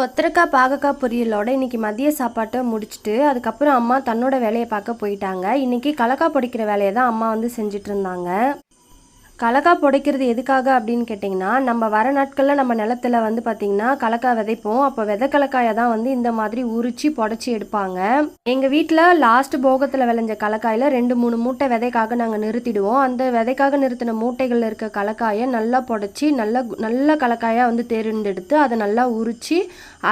கொத்தரக்காய் பாகக்காய் பொரியலோட இன்னைக்கு மதிய சாப்பாட்டை முடிச்சுட்டு அதுக்கப்புறம் அம்மா தன்னோட வேலையை பார்க்க போயிட்டாங்க. இன்னைக்கு கலக்காய் பொடிக்கிற வேலையை தான் அம்மா வந்து செஞ்சுட்டு இருந்தாங்க. கலக்காய் புடைக்கிறது எதுக்காக அப்படின்னு கேட்டிங்கன்னா நம்ம வர நாட்களில் நம்ம நிலத்துல வந்து பார்த்திங்கன்னா கலக்காய் விதைப்போம். அப்போ விதை கலக்காயை தான் வந்து இந்த மாதிரி உரிச்சு புடச்சி எடுப்பாங்க. எங்கள் வீட்டில் லாஸ்ட் போகத்தில் விளைஞ்ச கலக்காயில் ரெண்டு மூணு மூட்டை விதைக்காக நாங்கள் நிறுத்திடுவோம். அந்த விதைக்காக நிறுத்தின மூட்டைகளில் இருக்க கலக்காயை நல்லா புடச்சி நல்ல நல்ல கலக்காயாக வந்து தேர்ந்தெடுத்து அதை நல்லா உரிச்சு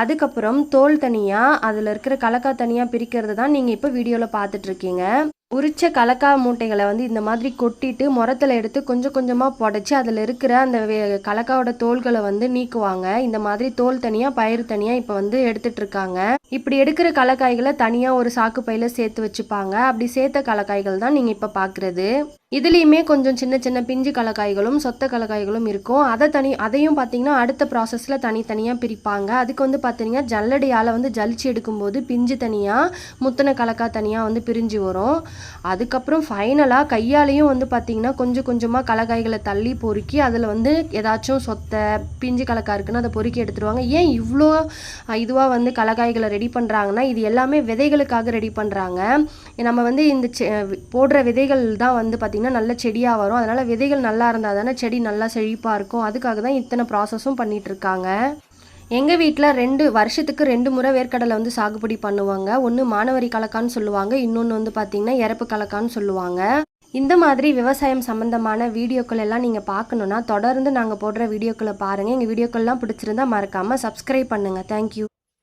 அதுக்கப்புறம் தோல் தனியாக அதில் இருக்கிற கலக்காய் தனியாக பிரிக்கிறது தான் நீங்கள் இப்போ வீடியோவில் பார்த்துட்ருக்கீங்க உரிச்ச கலக்காய் மூட்டைகளை வந்து இந்த மாதிரி கொட்டிட்டு முரத்தில் எடுத்து கொஞ்சம் கொஞ்சமாக புடச்சி அதில் இருக்கிற அந்த வே- தோள்களை தோல்களை வந்து நீக்குவாங்க. இந்த மாதிரி தோல் தனியாக பயிர் தனியாக இப்போ வந்து எடுத்துட்டு இருக்காங்க. இப்படி எடுக்கிற கலக்காய்களை தனியாக ஒரு சாக்கு பையில் சேர்த்து வச்சுப்பாங்க. அப்படி சேர்த்த கலக்காய்கள் தான் நீங்கள் இப்போ பார்க்குறது இதுலேயுமே கொஞ்சம் சின்ன சின்ன பிஞ்சு கலக்காய்களும் சொத்த கலக்காய்களும் இருக்கும். அதை தனி அதையும் பார்த்தீங்கன்னா அடுத்த ப்ராசஸில் தனித்தனியாக பிரிப்பாங்க. அதுக்கு வந்து பார்த்தீங்கன்னா ஜல்லடையால் வந்து ஜலிச்சு எடுக்கும்போது பிஞ்சு தனியாக முத்தின கலக்காய் தனியாக வந்து பிரிஞ்சு வரும். அதுக்கப்புறம் ஃபைனலாக கையாலேயும் வந்து பார்த்தீங்கன்னா கொஞ்சம் கொஞ்சமாக கலக்காய்களை தள்ளி பொறுக்கி அதில் வந்து ஏதாச்சும் சொத்தை பிஞ்சு கலக்காய் இருக்குன்னு அதை பொறுக்கி எடுத்துருவாங்க. ஏன் இவ்வளோ இதுவாக வந்து கலக்காய்களை ரெடி பண்ணுறாங்கன்னா இது எல்லாமே விதைகளுக்காக ரெடி பண்ணுறாங்க நம்ம வந்து இந்த செ- போடுற விதைகள் தான் வந்து பார்த்திங்கன்னா நல்ல செடியாக வரும். அதனால் விதைகள் நல்லா இருந்தால் தானே செடி நல்லா செழிப்பாக இருக்கும். அதுக்காக தான் இத்தனை ப்ராசஸும் பண்ணிட்டு இருக்காங்க. எங்கள் வீட்டில் ரெண்டு வருஷத்துக்கு ரெண்டு முறை வேர்க்கடலை வந்து சாகுபடி பண்ணுவாங்க. ஒன்று மானவரி கலக்கான்னு சொல்லுவாங்க. இன்னொன்று வந்து பார்த்திங்கன்னா இறப்பு கலக்கான்னு சொல்லுவாங்க. இந்த மாதிரி விவசாயம் சம்மந்தமான வீடியோக்கள் எல்லாம் நீங்கள் பார்க்கணுன்னா தொடர்ந்து நாங்கள் போடுற வீடியோக்களை பாருங்கள் எங்கள் வீடியோக்கள்லாம் பிடிச்சிருந்தா மறக்காமல் சப்ஸ்கிரைப் பண்ணுங்கள் தேங்க்யூ